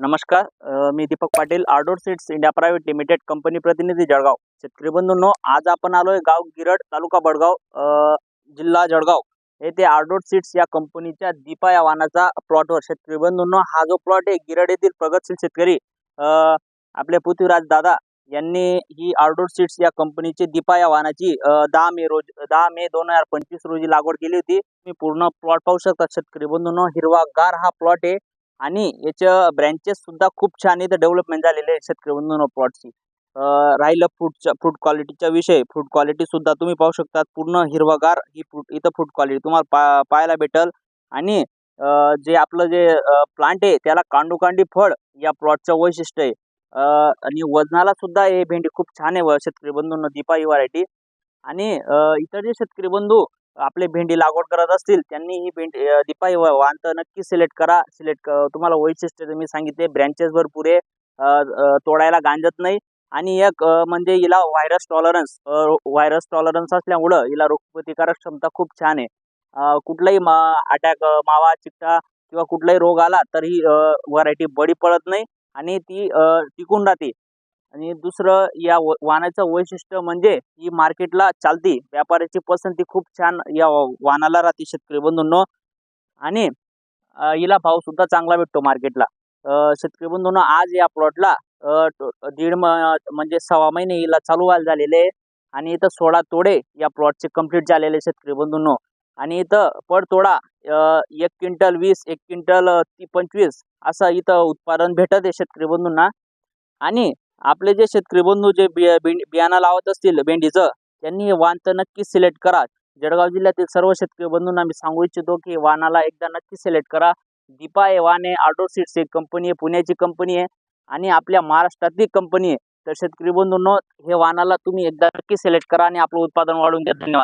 नमस्कार मी Deepak Patil Ardor seeds India private limited company प्रतिनिधी जळगाव. शेतकरी बंधूंनो आज आपण आलोय गाव गिरड तालुका बडगाव जिल्हा जळगाव. येथे आर्डोर सीड्स या कंपनीच्या दीपा या वाहनाचा प्लॉटवर शेतकरी बंधूंनो हा जो प्लॉट आहे गिरड येथील प्रगतशील शेतकरी आपले पृथ्वीराज दादा यांनी ही आर्डोर सीड्स या कंपनीची दीपा या वाहनाची दहा मे रोज दहा मे दोन हजार पंचवीस रोजी लागवड केली होती. मी पूर्ण प्लॉट पाहू शकता. शेतकरी बंधूंनो हिरवागार हा प्लॉट आहे. आणि याच्या ब्रँचेस सुद्धा खूप छान इथं डेव्हलपमेंट झालेले आहे शेतकरी बंधूंनो प्लॉटची राहिलं फ्रूटच्या फ्रूट क्वालिटीच्या विषय. फ्रूट क्वालिटी सुद्धा तुम्ही पाहू शकता पूर्ण हिरवागार ही फ्रूट इथं फ्रूट क्वालिटी तुम्हाला पा पाहायला भेटल. आणि जे आपलं जे प्लांट आहे त्याला कांडूकांडी फळ या प्लॉटचं वैशिष्ट्य आहे. आणि वजनाला सुद्धा हे भेंडी खूप छान आहे व शेतकरी बंधूंना दीपा ही व्हरायटी आणि इतर जे शेतकरी बंधू आपले भेंडी लागवड करत असतील त्यांनी ही भेंडी दिपाई वांत नक्की सिलेक्ट करा. सिलेक्ट तुम्हाला वैशिष्ट्य मी सांगितले ब्रँचेस भरपूर आहे तोडायला गांजत नाही. आणि एक म्हणजे हिला व्हायरस टॉलरन्स व्हायरस टॉलरन्स असल्यामुळं हिला रोगप्रतिकारक क्षमता खूप छान आहे. कुठलाही मा अटॅक मावा चिकटा किंवा कुठलाही रोग आला तर ही व्हरायटी बळी पडत नाही. आणि ती टिकून राहते. आणि दुसरं या व- वाहनाचं वैशिष्ट्य म्हणजे ही मार्केटला चालती. व्यापाऱ्याची पसंती खूप छान या वाहनाला राहते शेतकरी बंधूंनो. आणि हिला भाव सुद्धा चांगला भेटतो मार्केटला. शेतकरी बंधूंनो आज या प्लॉटला दीड म म्हणजे सव्वा महिने हिला चालू व्हायला झालेले आहे. आणि इथं सोळा तोडे या प्लॉटचे कंप्लीट झालेले शेतकरी बंधूंनो. आणि इथं पडतोडा एक क्विंटल वीस एक क्विंटल ती पंचवीस असं इथं उत्पादन भेटत आहे शेतकरी बंधूंना. आणि आपले जे शेतकरी बंधू जे बिया बिन- बियाणं लावत असतील भेंडीचं त्यांनी हे वाण तर नक्की सिलेक्ट करा. जळगाव जिल्ह्यातील सर्व शेतकरी बंधूंना मी सांगू इच्छितो की वाणाला एकदा नक्की सिलेक्ट करा. दीपा हे वाण आहे आडो सीट्स एक कंपनी आहे पुण्याची कंपनी आहे आणि आपल्या महाराष्ट्रातली कंपनी आहे. तर शेतकरी बंधूंनो हे वाणाला तुम्ही एकदा नक्की सिलेक्ट करा आणि आपलं उत्पादन वाढवून घ्या धन्यवाद.